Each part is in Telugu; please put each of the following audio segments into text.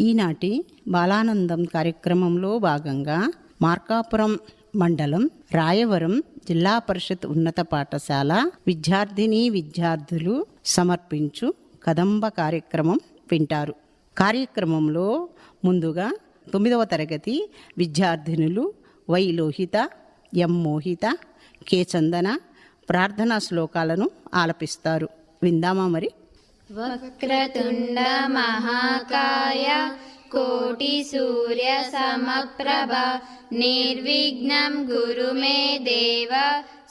ఈనాటి బాలానందం కార్యక్రమంలో భాగంగా మార్కాపురం మండలం రాయవరం జిల్లా పరిషత్ ఉన్నత పాఠశాల విద్యార్థిని విద్యార్థులు సమర్పించు కదంబ కార్యక్రమం వింటారు. కార్యక్రమంలో ముందుగా తొమ్మిదవ తరగతి విద్యార్థినులు Y Lohitha M Mohitha K Chandana ప్రార్థనా శ్లోకాలను ఆలపిస్తారు. విందామా మరి? वक्रतुण्डमहाकाय कोटिसूर्यसमप्रभ निर्विघ्नं गुरु मे देव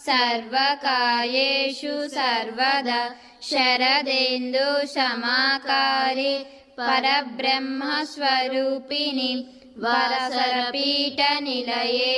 सर्वकायेषु सर्वदा शरदेन्दुसमाकारे परब्रह्मस्वरूपिणि वासरपीठनिलये।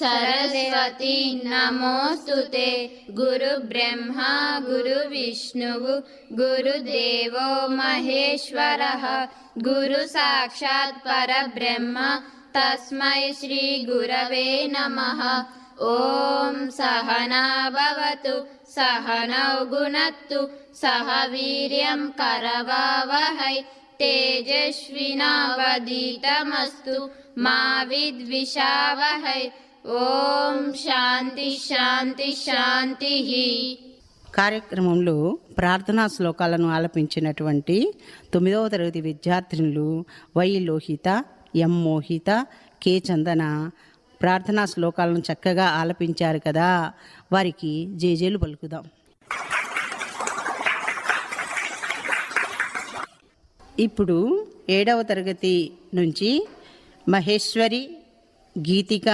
सरस्वती नमोऽस्तु ते। गुरुब्रह्मा गुरुविष्णुः गुरुदेवो महेश्वरः। गुरुसाक्षात् परब्रह्म तस्मै श्रीगुरवे नमः। ॐ सहना भवतु सहनौ गुणत्तु सह वीर्यं करवावहै। तेजस्विनावदीतमस्तु मा विद्विषावहै। ఓం శాంతి శాంతి శాంతి. కార్యక్రమంలో ప్రార్థనా శ్లోకాలను ఆలపించినటువంటి తొమ్మిదవ తరగతి విద్యార్థినులు Y Lohitha M Mohitha K Chandana ప్రార్థనా శ్లోకాలను చక్కగా ఆలపించారు కదా. వారికి జేజేలు పలుకుదాం. ఇప్పుడు ఏడవ తరగతి నుంచి మహేశ్వరి గీతిక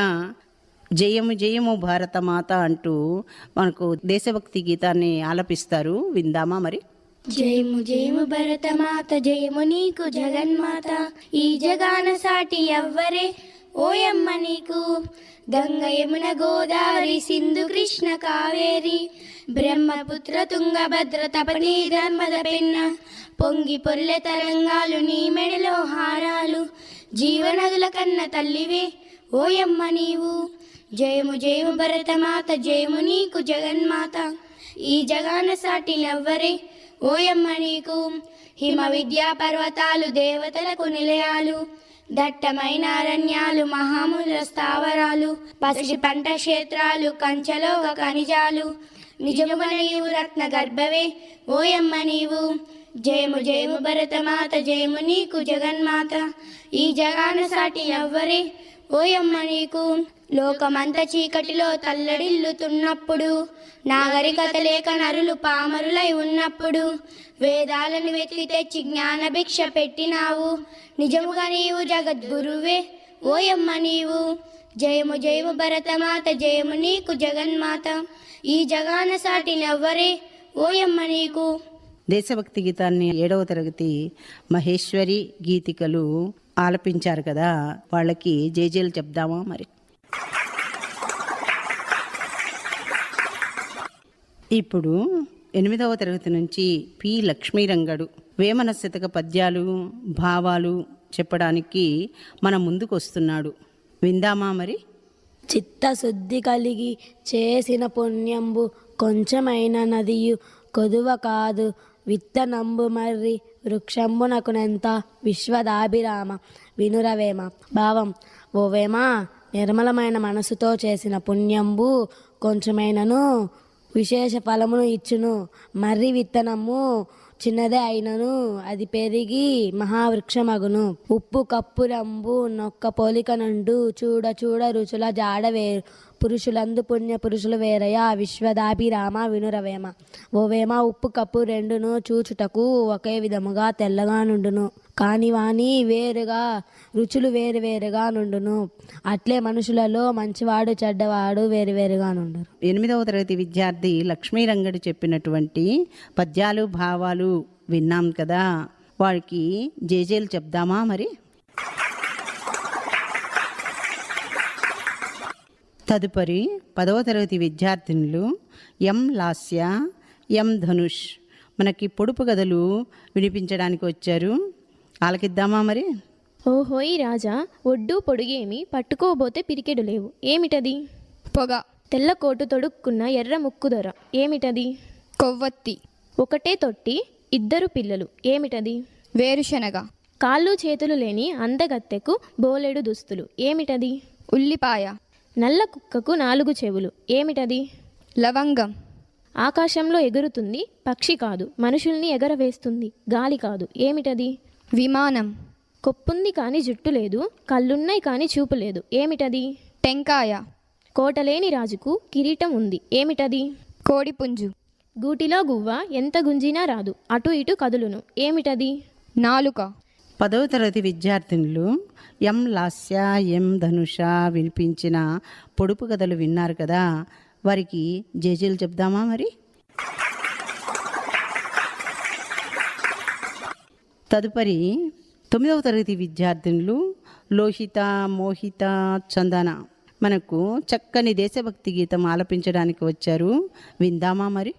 జయము జయము భారతమాత అంటూ మనకు దేశభక్తి గీతాన్ని ఆలపిస్తారు. విందామా మరి? జయము జయము భరతమాత జయము నీకు జగన్మాత. ఈ జగాన సాటి ఎవ్వరే? ఓయమ్మ నీకు. గంగ యమున గోదావరి సింధు కృష్ణ కావేరి. బ్రహ్మపుత్ర తుంగభద్ర తపని ధర్మద పెన్న. పొంగి పొల్లె తరంగాలు నీ మెడలో హారాలు. జీవనదుల కన్న తల్లివే ఓయమ్మ నీవు. జయము జయము భరతమాత జయము నీకు జగన్మాత. ఈ జగాన సాటి నవ్వరే ఓయమ్మ నీకు. హిమ విద్యా పర్వతాలు దేవతలకు నిలయాలు. దట్టమైన అరణ్యాలు మహాముల స్థావరాలు. పసిడి పంట క్షేత్రాలు కంచలోగ ఖనిజాలు. నిజముగా నీవు రత్న గర్భవే ఓయమ్మ నీవు. జయము జయము భరతమాత జయము నీకు జగన్మాత. ఈ జగాన సాటి నవ్వరే ఓయమ్మ నీకు. లోకమంత చీకటిలో తల్లడిల్లుతున్నప్పుడు నాగరికత లేక నరులు పామరులై ఉన్నప్పుడు వేదాలను వెతికి తెచ్చి జ్ఞానభిక్ష పెట్టినావు. నిజముగా నీవు జగద్గురువే ఓయమ్మ నీవు. జయము జయము భరతమాత జయము నీకు జగన్మాత. ఈ జగాన సాటి నవ్వరే ఓయమ్మ నీకు. దేశభక్తి గీతాన్ని ఏడవ తరగతి మహేశ్వరి గీతికలు ఆలపించారు కదా వాళ్ళకి జేజేలు చెప్దామా మరి? ఇప్పుడు ఎనిమిదవ తరగతి నుంచి పి. లక్ష్మీరంగడు వేమన శతక పద్యాలు భావాలు చెప్పడానికి మన ముందుకు వస్తున్నాడు విందామా మరి? చిత్తశుద్ధి కలిగి చేసిన పుణ్యంబు కొంచెమైన నదియు కొదువ కాదు. విత్తనంబు మర్రి వృక్షంబునకునెంత విశ్వదాభిరామ వినురవేమ. భావం ఓవేమా నిర్మలమైన మనసుతో చేసిన పుణ్యంబు కొంచెమైనను విశేష ఫలమును ఇచ్చును. మర్రి విత్తనము చిన్నదే అయినను అది పెరిగి మహావృక్షమగును. ఉప్పు కప్పు రంబు నొక్క పోలిక నుండు చూడ చూడ రుచుల జాడ వేరు. పురుషులందు పుణ్య పురుషులు వేరయ? విశ్వదాభిరామ వినురవేమ ఓవేమ ఉప్పు కప్పు రెండును చూచుటకు ఒకే విధముగా తెల్లగా నుండును. కాని వాని వేరుగా రుచులు వేరు వేరుగా నుండును. అట్లే మనుషులలో మంచివాడు చెడ్డవాడు వేరు వేరుగా నుండును ఎనిమిదవ తరగతి విద్యార్థి లక్ష్మీరంగడు చెప్పినటువంటి పద్యాలు భావాలు విన్నాం కదా. వాడికి జేజేలు చెప్దామా మరి? తదుపరి పదవ తరగతి విద్యార్థినులు ఎం లాస్య ఎం ధనుష్. మనకి పొడుపు కథలు వినిపించడానికి వచ్చారు. ఆలకిద్దామా మరి? ఓహోయ్ రాజా ఒడ్డు పొడుగేమి పట్టుకోబోతే పిరికెడు లేవు. ఏమిటది? పొగ. తెల్ల కోటు తొడుక్కున్న ఎర్ర ముక్కు దొర. ఏమిటది? కొవ్వొత్తి. ఒకటే తొట్టి ఇద్దరు పిల్లలు. ఏమిటది? వేరుశనగ. కాళ్ళు చేతులు లేని అందగత్తెకు బోలెడు దుస్తులు. ఏమిటది? ఉల్లిపాయ. నల్ల కుక్కకు నాలుగు చెవులు. ఏమిటది? లవంగం. ఆకాశంలో ఎగురుతుంది పక్షి కాదు మనుషుల్ని ఎగరవేస్తుంది గాలి కాదు. ఏమిటది? విమానం. కొప్పుంది కానీ జుట్టు లేదు కళ్ళున్నాయి కానీ చూపు లేదు. ఏమిటది? టెంకాయ. కోటలేని రాజుకు కిరీటం ఉంది. ఏమిటది? కోడిపుంజు. గూటిలో గువ్వ ఎంత గుంజినా రాదు. అటు ఇటు కదులును. ఏమిటది? నాలుక. పదవ తరగతి విద్యార్థినులు ఎం లాస్య ఎం ధనుష వినిపించిన పొడుపు కథలు విన్నారు కదా. వారికి జేజీలు చెప్దామా మరి? తదుపరి తొమ్మిదవ తరగతి విద్యార్థినులు లోహిత మోహిత చందన మనకు చక్కని దేశభక్తి గీతం ఆలపించడానికి వచ్చారు. విందామా మరి?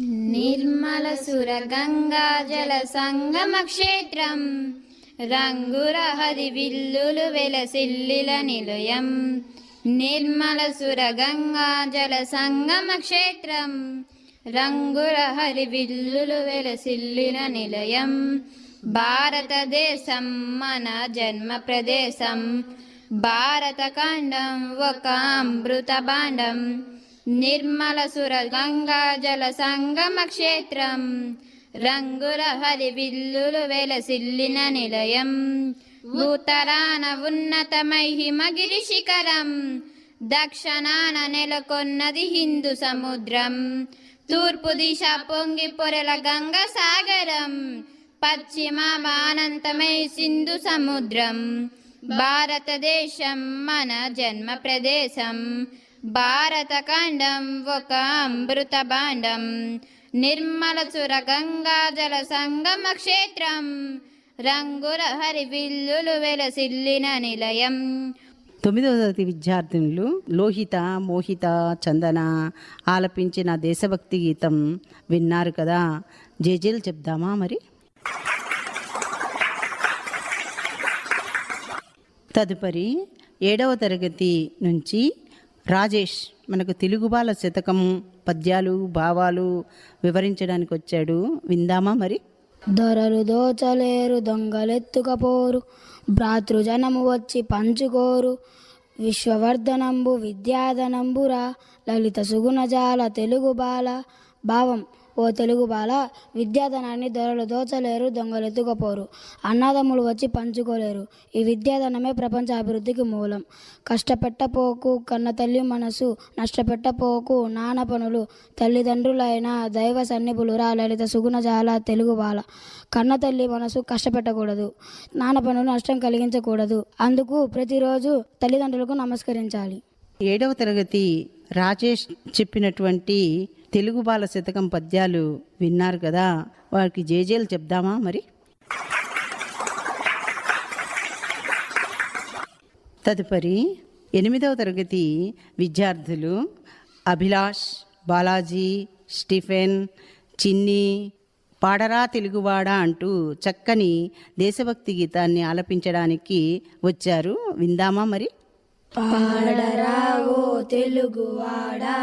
నిర్మల సుర గంగా జల సంగమ క్షేత్రం రంగురహది విల్లులు వెలసిల్లిల నిలయం. నిర్మల సురగంగా జల సంగమ క్షేత్రం. రంగురహరి విల్లులు వెలసిల్లిన నిలయం. భారతదేశం మన జన్మ ప్రదేశం. భారతఖండం ఒక అమృత భాండం. నిర్మల సుర గంగా జల సంగమ క్షేత్రం. రంగుల హరి విల్లులు వెలసిల్లిన నిలయం. భూతరాన ఉన్నత హిమగిరి శిఖరం. దక్షిణాన నెలకొన్నది హిందూ సముద్రం. తూర్పు దిశ పొంగి పొరల గంగ సాగరం. పశ్చిమ అనంతమై సింధు సముద్రం. భారతదేశం మన జన్మ ప్రదేశం. భారతఖండం ఒక అమృత భాండం. నిర్మల సుర గంగా జల సంగమ క్షేత్రం. రంగుల హరి విల్లులు వెలసిల్లిన నిలయం. తొమ్మిదవ తరగతి విద్యార్థినులు లోహిత మోహిత చందన ఆలపించిన దేశభక్తి గీతం విన్నారు కదా. జేజేలు చెప్దామా మరి? తదుపరి ఏడవ తరగతి నుంచి రాజేష్ మనకు తెలుగు బాల శతకం పద్యాలు భావాలు వివరించడానికి వచ్చాడు. విందామా మరి? దొరలు దోచలేరు దొంగలెత్తుకపోరు భ్రాతృజనము వచ్చి పంచుకోరు. విశ్వవర్ధనంబు విద్యాధనంబురా లలిత సుగుణజాల తెలుగు బాల భావం. ఓ తెలుగు బాల విద్యాధనాన్ని దొరలు దోచలేరు దొంగలు ఎత్తుకపోరు అన్నదమ్ములు వచ్చి పంచుకోలేరు. ఈ విద్యాధనమే ప్రపంచ అభివృద్ధికి మూలం. కష్టపెట్టపోకు కన్న తల్లి మనసు నష్టపెట్టపోకు నాన్న పనులు. తల్లిదండ్రులైన దైవ సన్నిపులురా లలిత సుగుణజాల తెలుగు బాల. కన్న తల్లి మనసు కష్టపెట్టకూడదు. నాన్న పనులు నష్టం కలిగించకూడదు. అందుకు ప్రతిరోజు తల్లిదండ్రులకు నమస్కరించాలి. ఏడవ తరగతి రాజేష్ చెప్పినటువంటి తెలుగు బాల శతకం పద్యాలు విన్నారు కదా. వారికి జేజేలు చెప్దామా మరి? తదుపరి ఎనిమిదవ తరగతి విద్యార్థులు అభిలాష్ బాలాజీ స్టిఫెన్ చిన్ని పాడరా తెలుగువాడా అంటూ చక్కని దేశభక్తి గీతాన్ని ఆలపించడానికి వచ్చారు. విందామా మరి? పాడరా ఓ తెలుగువాడా?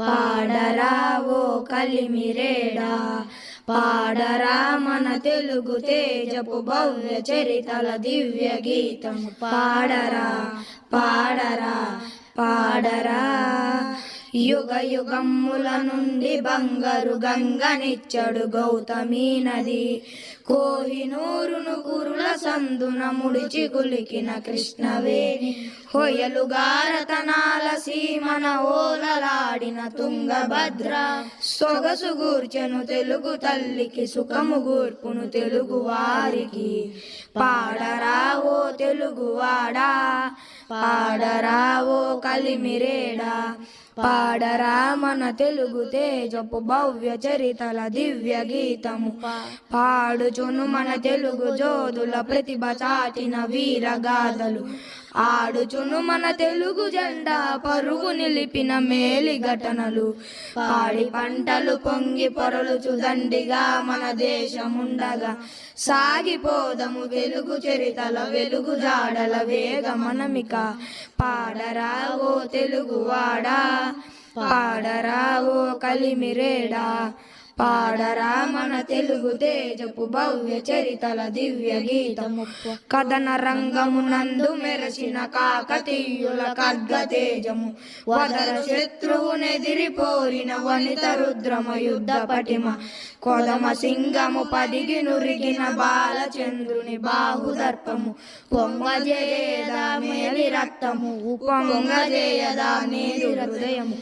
పాడరావో కలిమిరేడా. పాడరా మన తెలుగు తేజపు భవ్య చరితల దివ్య గీతం పాడరా పాడరా పాడరా. యుగ యుగమ్ముల నుండి బంగారు గంగనిచ్చడు గౌతమి నది. కోహినూరును కురుల సందున ముడిచి కులికిన కృష్ణవేణి హొయలు గారతనాల సీమన ఓలలాడిన తుంగభద్ర. సొగసు గూర్చెను తెలుగు తల్లికి సుఖము గూర్పును తెలుగు వారికి. పాడరావో తెలుగువాడా పాడరావో కలిమిరేడా పాడరా మన తెలుగు తేజపు భవ్య చరితల దివ్య గీతము. పాడుచును మన తెలుగు జోదుల ప్రతిభ చాటిన వీరగాథలు ఆడుచును మన తెలుగు జెండా పరుగు నిలిపిన మేలి ఘటనలు. పాడి పంటలు పొంగి పొరలుచు దండిగా మన దేశముండగా. సాగిపోదము వెలుగు చరితల వెలుగు జాడల వేగ మనమిక. పాడరా ఓ తెలుగువాడా పాడరా ఓ కలిమిరేడా పాడరా మన తెలుగు తేజపు భవ్య చరితల దివ్య గీతము. కథన రంగమునందు మెరసిన కాకతీయుల ఖడ్గ తేజము. వదర శత్రువునెదిరిపోరిన వనిత రుద్రమ యుద్ధ పటిమ. కొదమ సింగము పదిగి నురిగిన బాలచంద్రుని బాహుదర్పము. పొంగజేయదా మేలి రక్తము. పొంగజేయదా నేరు హృదయము.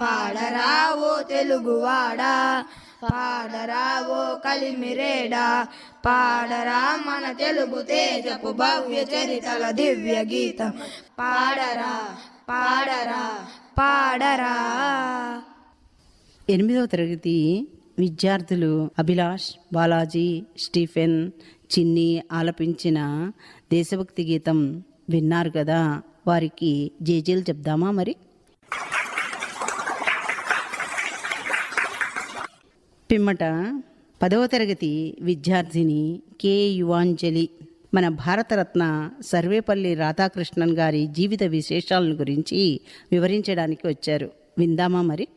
పాడరావో తెలుగువాడా? పాడరావో కలిమిరేడా? పాడరా మన తెలుగు తేజపు భవ్య చరితల దివ్య గీతం. పాడరా పాడరా పాడరా. ఎనిమిదవ తరగతి విద్యార్థులు అభిలాష్ బాలాజీ స్టీఫెన్ చిన్ని ఆలపించిన దేశభక్తి గీతం విన్నారు కదా. వారికి జేజేలు చెప్దామా మరి? పిమ్మట పదవ తరగతి విద్యార్థిని కె. యువాంజలి. మన భారతరత్న సర్వేపల్లి రాధాకృష్ణన్ గారి జీవిత విశేషాలను గురించి వివరించడానికి వచ్చారు. విందామా మరి?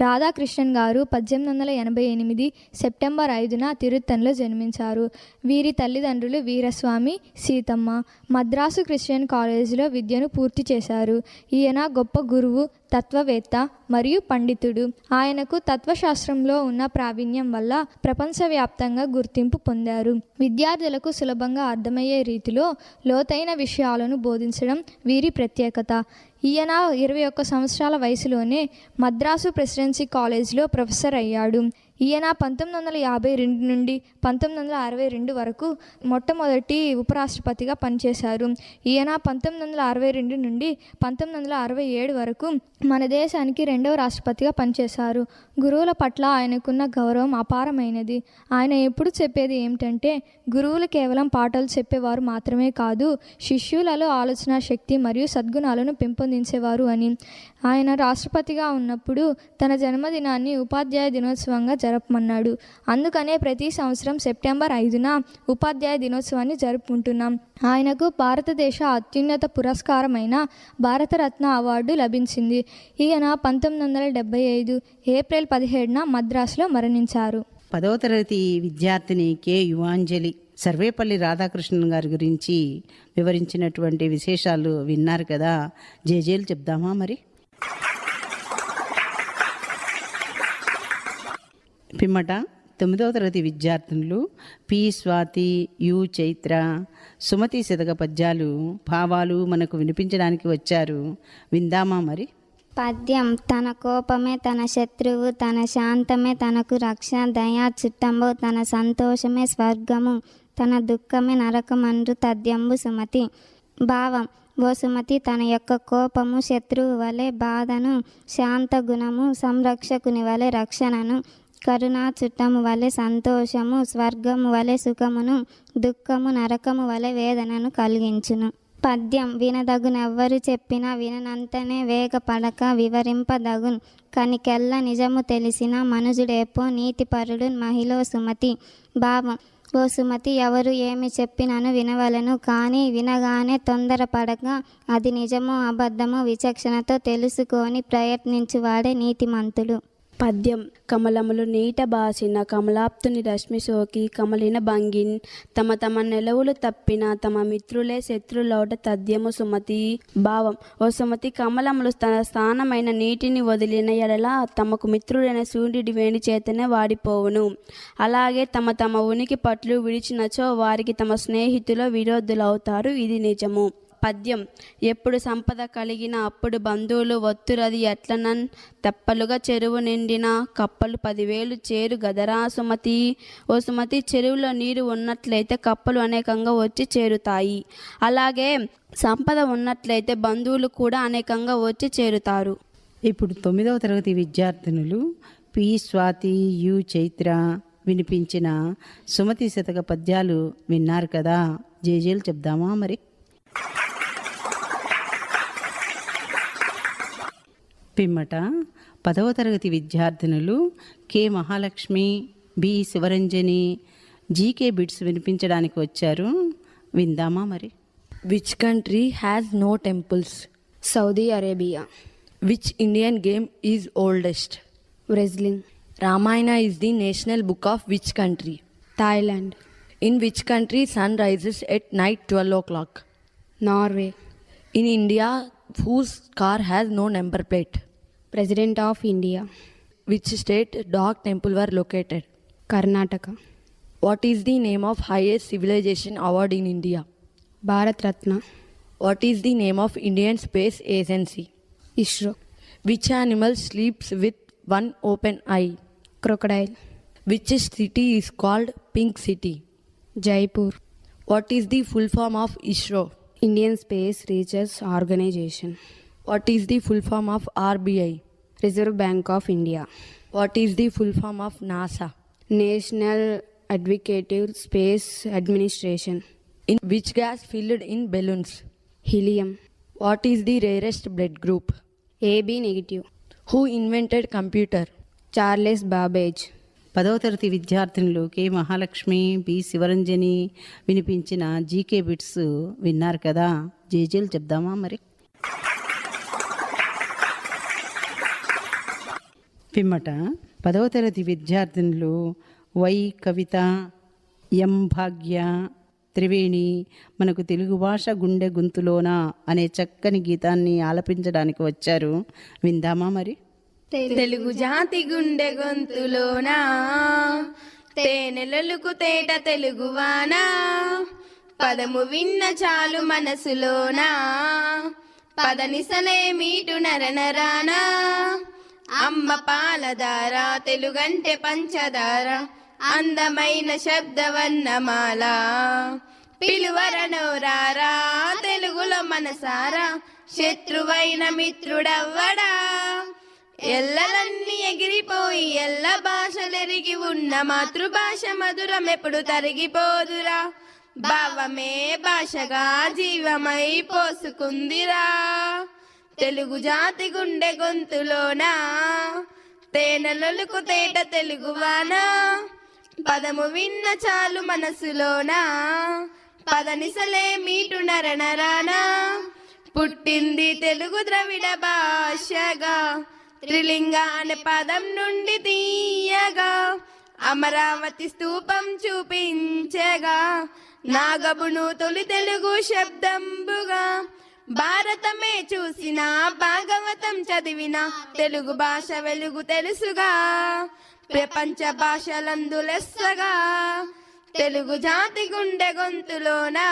రాధాకృష్ణన్ గారు పద్దెనిమిది వందల ఎనభై ఎనిమిది సెప్టెంబర్ ఐదున తిరుత్తన్లో జన్మించారు. వీరి తల్లిదండ్రులు వీరస్వామి సీతమ్మ. మద్రాసు క్రిస్టియన్ కాలేజీలో విద్యను పూర్తి చేశారు. ఈయన గొప్ప గురువు తత్వవేత్త మరియు పండితుడు. ఆయనకు తత్వశాస్త్రంలో ఉన్న ప్రావీణ్యం వల్ల ప్రపంచవ్యాప్తంగా గుర్తింపు పొందారు. విద్యార్థులకు సులభంగా అర్థమయ్యే రీతిలో లోతైన విషయాలను బోధించడం వీరి ప్రత్యేకత. ఈయన ఇరవై ఒక్క సంవత్సరాల వయసులోనే మద్రాసు ప్రెసిడెన్సీ కాలేజ్లో ప్రొఫెసర్ అయ్యాడు. ఈయన పంతొమ్మిది వందల యాభై రెండు నుండి పంతొమ్మిది వందల అరవై రెండు వరకు మొట్టమొదటి ఉపరాష్ట్రపతిగా పనిచేశారు. ఈయన పంతొమ్మిది వందల అరవై రెండు నుండి పంతొమ్మిది వందల అరవై ఏడు వరకు మన దేశానికి రెండవ రాష్ట్రపతిగా పనిచేశారు. గురువుల పట్ల ఆయనకున్న గౌరవం అపారమైనది. ఆయన ఎప్పుడు చెప్పేది ఏమిటంటే గురువులు కేవలం పాఠాలు చెప్పేవారు మాత్రమే కాదు శిష్యులలో ఆలోచన శక్తి మరియు సద్గుణాలను పెంపొందించేవారు అని. ఆయన రాష్ట్రపతిగా ఉన్నప్పుడు తన జన్మదినాన్ని ఉపాధ్యాయ దినోత్సవంగా జరపమన్నాడు. అందుకనే ప్రతి సంవత్సరం సెప్టెంబర్ ఐదున ఉపాధ్యాయ దినోత్సవాన్ని జరుపుకుంటున్నాం. ఆయనకు భారతదేశ అత్యున్నత పురస్కారమైన భారతరత్న అవార్డు లభించింది. ఈయన పంతొమ్మిది వందల డెబ్బై ఐదు ఏప్రిల్ పదిహేడున మద్రాసులో మరణించారు. పదవ తరగతి విద్యార్థిని కె. యువాంజలి సర్వేపల్లి రాధాకృష్ణన్ గారి గురించి వివరించినటువంటి విశేషాలు విన్నారు కదా. జేజేలు చెప్దామా మరి? పిమ్మట తొమ్మిదవ తరగతి విద్యార్థినులు పి స్వాతి యు చైత్ర సుమతి శతక పద్యాలు భావాలు మనకు వినిపించడానికి వచ్చారు. విందామా మరి? పద్యం తన కోపమే తన శత్రువు తన శాంతమే తనకు రక్ష దయా చుట్టంబు తన సంతోషమే స్వర్గము తన దుఃఖమే నరకమండ్రు తద్యంబు సుమతి. భావం ఓ సుమతి తన యొక్క కోపము శత్రువు వలె బాధను శాంత గుణము సంరక్షకుని వలె రక్షణను కరుణా చుట్టము వలె సంతోషము స్వర్గము వలె సుఖమును దుఃఖము నరకము వలె వేదనను కలిగించును. పద్యం వినదగునెవ్వరు చెప్పినా విననంతనే వేగపడక వివరింపదగున్. కనికెల్ల నిజము తెలిసిన మనుజుడేపో నీతిపరుడు మహిళ సుమతి భావం. ఓ సుమతి ఎవరు ఏమి చెప్పినను వినవలను కానీ వినగానే తొందరపడక అది నిజమో అబద్ధమో విచక్షణతో తెలుసుకొని ప్రయత్నించువాడే నీతిమంతుడు పద్యం కమలములు నీట బాసిన కమలాప్తుని రశ్మి సోకి కమలిన భంగిన్. తమ తమ నెలవులు తప్పిన తమ మిత్రులే శత్రులౌట తద్యము సుమతి భావం. ఓ సుమతి కమలములు తన స్థానమైన నీటిని వదిలిన ఎడల తమకు మిత్రుడైన సూర్యుడి వేణి చేతనే వాడిపోవును. అలాగే తమ తమ ఉనికి పట్లు విడిచినచో వారికి తమ స్నేహితులు విరోధులవుతారు ఇది నిజము. పద్యం. ఎప్పుడు సంపద కలిగిన అప్పుడు బంధువులు ఒత్తురది ఎట్లనన్ తెప్పలుగా చెరువు నిండిన కప్పలు పదివేలు చేరు గదరా సుమతి. ఓ సుమతి చెరువులో నీరు ఉన్నట్లయితే కప్పలు అనేకంగా వచ్చి చేరుతాయి. అలాగే సంపద ఉన్నట్లయితే బంధువులు కూడా అనేకంగా వచ్చి చేరుతారు. ఇప్పుడు తొమ్మిదవ తరగతి విద్యార్థినులు పి. స్వాతి యు. చైత్ర వినిపించిన సుమతి శతక పద్యాలు విన్నారు కదా. జేజేలు చెప్దామా మరి? పిమ్మట పదవ తరగతి విద్యార్థినులు K Mahalakshmi B Sivaranjani GK bits వినిపించడానికి వచ్చారు. విందామా మరి? Which country has no temples Saudi Arabia which Indian game is oldest wrestling Ramayana is the national book of which country Thailand in which country sun rises at night twelve o'clock Norway in India whose car has no number plate? President of India, Which state dog temple were located? Karnataka, What is the name of highest civilization award in India? Bharat Ratna, What is the name of Indian Space Agency? ISRO, Which animal sleeps with one open eye? Crocodile, Which city is called Pink City? Jaipur, What is the full form of ISRO? Indian Space Research Organization. What is the full form of RBI? Reserve Bank of India. What is the full form of NASA? National Advocative Space Administration. In which gas filled in balloons? Helium. What is the rarest blood group? AB negative. Who invented computer? Charles Babbage. పదవ తరగతి విద్యార్థినులు కె మహాలక్ష్మి బి. శివరంజని వినిపించిన జీకే బిట్స్ విన్నారు కదా. జేజేలు చెప్దామా మరి? పిమ్మట. పదవ తరగతి విద్యార్థినులు వై కవిత ఎం భాగ్య త్రివేణి మనకు తెలుగు భాష గుండె గొంతులోన అనే చక్కని గీతాన్ని ఆలపించడానికి వచ్చారు. విందామా మరి? తెలుగు జాతి గుండె గొంతులోనా తేనెలలుకు తేట తెలుగువానా పదము విన్న చాలు మనసులోనా పదనిసలే మీటు నరనరానా అమ్మ పాలధార తెలుగంటే పంచదార అందమైన శబ్దవన్నమాల పిలువరనోరారా తెలుగులో మనసారా శత్రువైన మిత్రుడవ్వడా? ఎల్లలన్నీ ఎగిరిపోయి ఎల్ల భాషలెరిగి ఉన్న మాతృభాష మధురం ఎప్పుడు తరిగిపోదురా? భావమే భాషగా జీవమై పోసుకుందిరా. తెలుగు జాతి గుండె గొంతులోనా? తేనెలొలుకు తేట తెలుగువానా? పదము విన్న చాలు మనసులోనా? పదనిసలే మీటు నరనరానా? పుట్టింది తెలుగు ద్రవిడ భాషగా త్రిలింగ అనే పదం నుండి తీయగా అమరావతి స్తూపం చూపించగా నాగబును తొలి తెలుగు శబ్దంబుగా భారతమే చూసిన భాగవతం చదివిన తెలుగు భాష వెలుగు తెలుసుగా ప్రపంచ భాషలందు లెస్సగా తెలుగు జాతి గుండె గొంతులోనా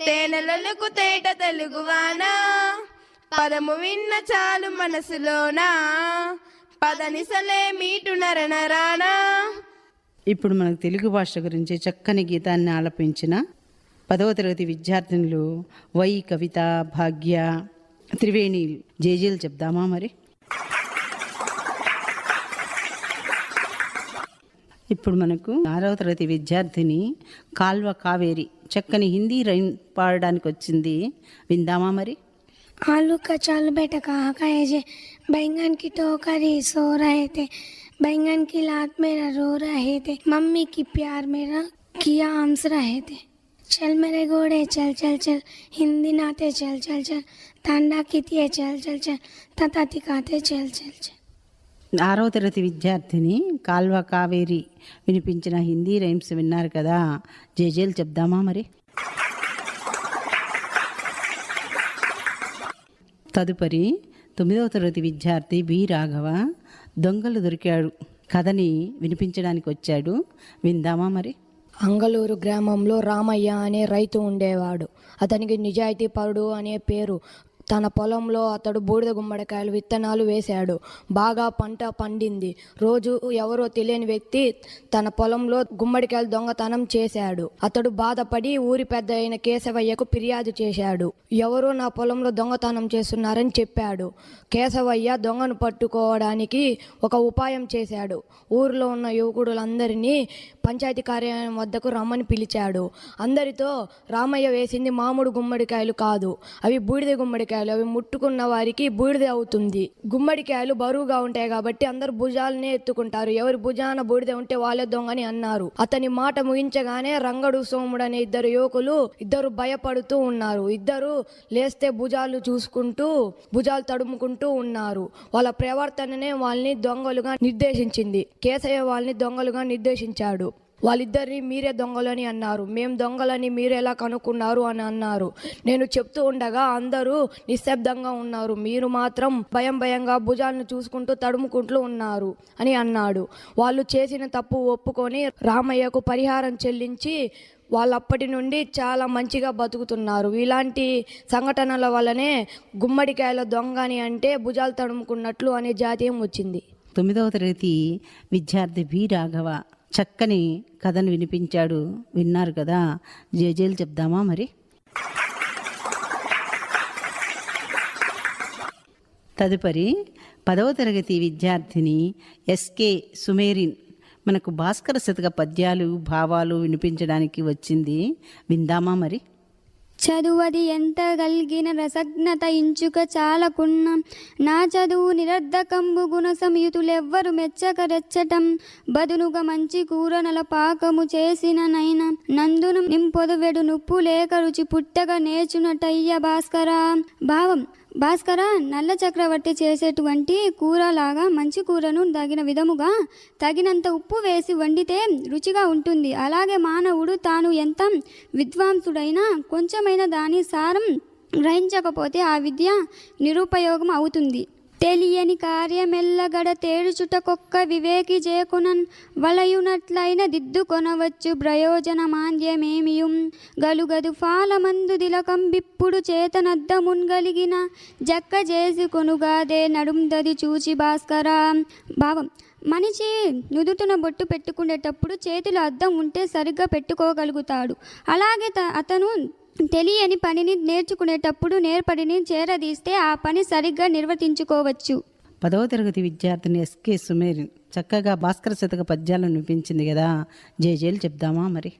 తేనెలలకు తేట తెలుగువానా పదము విన్న చాలు మనసులోనా? పదనిసలే మీటు నరనరానా? ఇప్పుడు మనకు తెలుగు భాష గురించి చక్కని గీతాన్ని ఆలపించిన పదవ తరగతి విద్యార్థినులు వై కవిత భాగ్య త్రివేణి జేజేలు చెప్దామా మరి? ఇప్పుడు మనకు ఆరవ తరగతి విద్యార్థిని కాల్వ కావేరి చక్కని హిందీ రైన్ పాడడానికి వచ్చింది. విందామా మరి? आलू का चाल बेटा कहाँ खाए जे बैंगन की टोकरी सो रहे थे बैंगन की लात मेरा रो रहे थे मम्मी की प्यार मेरा किया हंस रहे थे चल मेरे घोड़े चल चल चल हिंदी नाते चल चल चल तांडा कितिए चल चल चल तता तिकाते चल चल चल ఆరవ తరగతి విద్యార్థిని కాల్వ కావేరి వినిపించిన హిందీ రైమ్స్ విన్నారు కదా జేజేలు చెప్దామా మరి తదుపరి తొమ్మిదవ తరగతి విద్యార్థి బి రాఘవ దొంగలు దొరికాడు. కథని వినిపించడానికి వచ్చాడు. విందామా మరి? అంగలూరు గ్రామంలో రామయ్య అనే రైతు ఉండేవాడు. అతనికి నిజాయితీ పరుడు అనే పేరు తన పొలంలో అతడు బూడిద గుమ్మడికాయలు విత్తనాలు వేశాడు. బాగా పంట పండింది. రోజు ఎవరో తెలియని వ్యక్తి తన పొలంలో గుమ్మడికాయలు దొంగతనం చేశాడు. అతడు బాధపడి ఊరి పెద్ద అయిన కేశవయ్యకు ఫిర్యాదు చేశాడు. ఎవరో నా పొలంలో దొంగతనం చేస్తున్నారని చెప్పాడు. కేశవయ్య దొంగను పట్టుకోవడానికి ఒక ఉపాయం చేశాడు. ఊరిలో ఉన్న యువకుడులందరినీ పంచాయతీ కార్యాలయం వద్దకు రమ్మని పిలిచాడు. అందరితో రామయ్య వేసింది మామూడు గుమ్మడికాయలు కాదు. అవి బూడిద గుమ్మడికాయలు గుమ్మడికాయలు అవి ముట్టుకున్న వారికి బూడిద అవుతుంది. గుమ్మడికాయలు బరువుగా ఉంటాయి కాబట్టి అందరు భుజాలనే ఎత్తుకుంటారు. ఎవరి భుజాన బూడిద ఉంటే వాళ్ళే దొంగని అన్నారు. అతని మాట ముగించగానే రంగడు సోముడు అనే ఇద్దరు యువకులు ఇద్దరు భయపడుతూ ఉన్నారు. ఇద్దరు లేస్తే భుజాలు చూసుకుంటూ భుజాలు తడుముకుంటూ ఉన్నారు. వాళ్ళ ప్రవర్తననే వాళ్ళని దొంగలుగా నిర్దేశించింది. కేసయ్య వాళ్ళని దొంగలుగా నిర్దేశించాడు. వాళ్ళిద్దరిని మీరే దొంగలని అన్నారు. మేం దొంగలని మీరు ఎలా కనుక్కున్నారు అని అన్నారు. నేను చెప్తూ ఉండగా అందరూ నిశ్శబ్దంగా ఉన్నారు. మీరు మాత్రం భయం భయంగా భుజాలను చూసుకుంటూ తడుముకుంటూ ఉన్నారు అని అన్నాడు. వాళ్ళు చేసిన తప్పు ఒప్పుకొని రామయ్యకు పరిహారం చెల్లించి వాళ్ళు అప్పటి నుండి చాలా మంచిగా బతుకుతున్నారు. ఇలాంటి సంఘటనల వల్లనే గుమ్మడికాయల దొంగ అని అంటే భుజాలు తడుముకున్నట్లు అనే జాతీయం వచ్చింది. తొమ్మిదవ తరగతి విద్యార్థి బి రాఘవ చక్కని కథను వినిపించాడు. విన్నారు కదా. జేజేలు చెప్దామా మరి? తదుపరి పదవ తరగతి విద్యార్థిని ఎస్కే సుమేరిన్. మనకు భాస్కర శతక పద్యాలు భావాలు వినిపించడానికి వచ్చింది. విందామా మరి? చదువది ఎంత గల్గిన రసజ్ఞత ఇంచుక చాలకున్న. నా చదువు నిరర్ధకంబు గుణ సంయుతులెవ్వరు మెచ్చక రెచ్చటం బదునుగా మంచి కూర నలపాకము చేసిన నైన. నందును నింపొదవెడు నుప్పు లేక రుచి పుట్టగా నేచునటయ్య భాస్కరా. భావం భాస్కర నల్ల చక్రవర్తి చేసేటువంటి కూరలాగా మంచి కూరను తగిన విధముగా తగినంత ఉప్పు వేసి వండితే రుచిగా ఉంటుంది. అలాగే మానవుడు తాను ఎంత విద్వాంసుడైనా కొంచెమైన దాని సారం గ్రహించకపోతే ఆ విద్య నిరుపయోగం అవుతుంది. తెలియని కార్యమెల్లగడ తేడుచుటకొక్క వివేకి జేకునన్ వలయునట్లైన దిద్దుకొనవచ్చు ప్రయోజనమాంద్యమేమియుం? గలుగదు ఫాలమందు దిలకంబిప్పుడు చేతనద్దమున్గలిగిన జక్క చేసుకొనుగాదే నడుందది చూచి భాస్కర. భావం మనిషి నుదుటిన బొట్టు పెట్టుకునేటప్పుడు చేతిలో అద్దం ఉంటే సరిగ్గా పెట్టుకోగలుగుతాడు. అలాగే త- అతను తెలియని పనిని నేర్చుకునేటప్పుడు నేర్పడిని చేరదీస్తే ఆ పని సరిగ్గా నిర్వర్తించుకోవచ్చు. పదవ తరగతి విద్యార్థిని ఎస్కే సుమేర్ చక్కగా భాస్కర శతక పద్యాలను వినిపించింది కదా. జేజేలు చెప్దామా మరి?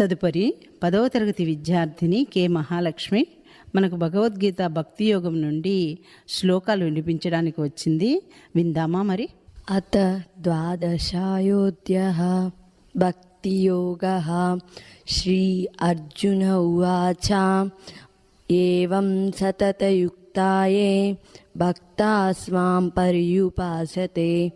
తదుపరి పదవ తరగతి విద్యార్థిని కె మహాలక్ష్మి. మనకు భగవద్గీత భక్తి యోగం నుండి శ్లోకాలు వినిపించడానికి వచ్చింది. విందామా మరి? అత ద్వాదశాయోధ్య. भक्तियोगः श्री अर्जुन उवाच। एवं सततयुक्ताये भक्तास्मां पर्युपासते।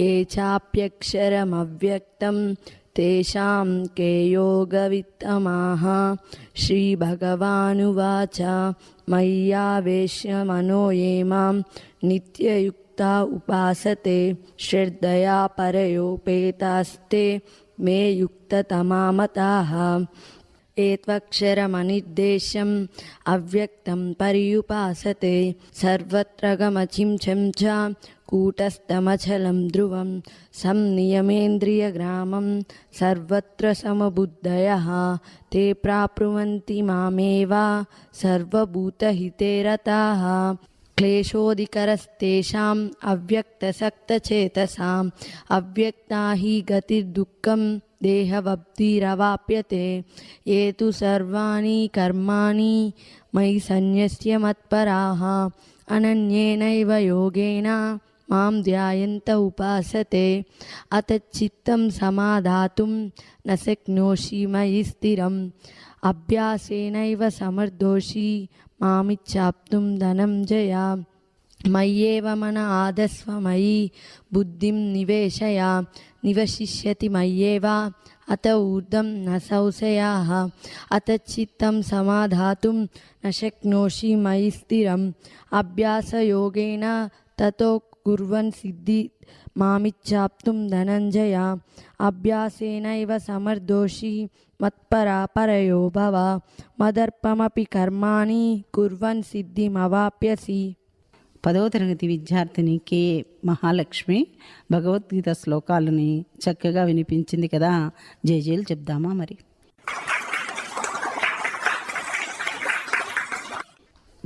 ये चाप्यक्षरमव्यक्तं तेषां के योगवित्तमाः। श्रीभगवानुवाच मय्यावेश्य मनो ये माँ नित्ययुक्ता उपासते। श्रद्धया परयोपेतास्ते। मे युक्ततमामताः। एत्वक्षरमनिर्देशम् अव्यक्तं पर्युपासते। सर्वत्र गमचिं च कूटस्थमचलं ध्रुवं। संनियमेन्द्रियग्रामं सर्वत्र समबुद्धयः। ते प्राप्नुवन्ति मामेव सर्वभूतहिते रताः। క్లేశోధికరస్తేషాం అవ్యక్తసక్తచేతసాం అవ్యక్తా హి గతిర్దుఃఖం దేహవబ్ధిరవాప్యతే ఏ తు సర్వాణి కర్మాణి మయి సన్యస్య మత్పరాः అనన్యేనైవ యోగేన మాం ధ్యాయంత ఉపాసతే అతచిత్తం సమాధాతుం నశక్నోషి మయి స్థిరం అభ్యాసేనైవ సమర్థోషి మామిచ్చాప్తుం ధనంజయ మయ్యేవ మన ఆదస్వ మయి బుద్ధిం నివేశయ. నివశిష్యతి మయ్యేవ అత ఊర్ధం న సంశయా అత చిత్తం సమాధాతుం నశక్నోషి మయి స్థిరం. అభ్యాసయోగేన తతో కుర్వన్ సిద్ధి మామిచ్చాప్తుం ధనంజయ అభ్యాసేనైవ సమర్దోషి మత్పరాపరయో భవ మదర్పమపి కర్మాణి కుర్వన్ సిద్ధిమవాప్యసి పదవ తరగతి విద్యార్థిని కే. మహాలక్ష్మి భగవద్గీత శ్లోకాలని చక్కగా వినిపించింది కదా. జయజేలు చెప్దామా మరి?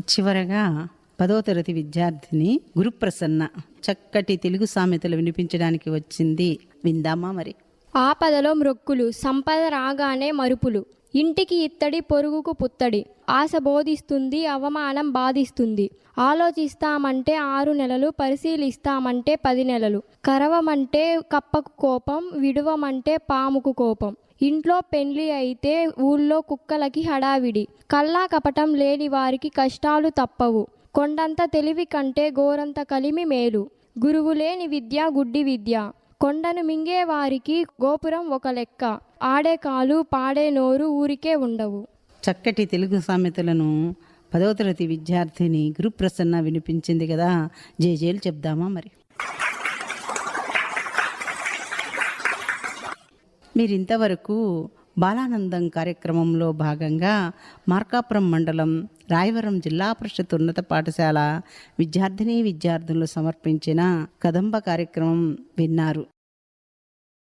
చివరగా పదో తరగతి విద్యార్థిని గురుప్రసన్న చక్కటి తెలుగు సామెతలు వినిపించడానికి వచ్చింది. విందామా మరి? ఆపదలో మ్రొక్కులు సంపద రాగానే మరుపులు. ఇంటికి ఇత్తడి పొరుగుకు పుత్తడి. ఆశ బోధిస్తుంది అవమానం బాధిస్తుంది. ఆలోచిస్తామంటే ఆరు నెలలు పరిశీలిస్తామంటే పది నెలలు. కరవమంటే కప్పకు కోపం విడువమంటే పాముకు కోపం. ఇంట్లో పెండ్లి అయితే ఊళ్ళో కుక్కలకి హడావిడి. కల్లా కపటం లేని వారికి కష్టాలు తప్పవు. కొండంత తెలివి కంటే గోరంత కలిమి మేలు. గురువు లేని విద్య గుడ్డి విద్య. కొండను మింగేవారికి గోపురం ఒక లెక్క. ఆడే కాలు పాడే నోరు ఊరికే ఉండవు. చక్కటి తెలుగు సామెతలను పదవ తరగతి విద్యార్థిని గురుప్రసన్న వినిపించింది కదా. జేజేలు చెప్దామా మరి? మీరు ఇంతవరకు బాలానందం కార్యక్రమంలో భాగంగా మార్కాపురం మండలం రాయవరం జిల్లా పరిషత్ ఉన్నత పాఠశాల విద్యార్థిని విద్యార్థులు సమర్పించిన కదంబ కార్యక్రమం విన్నారు.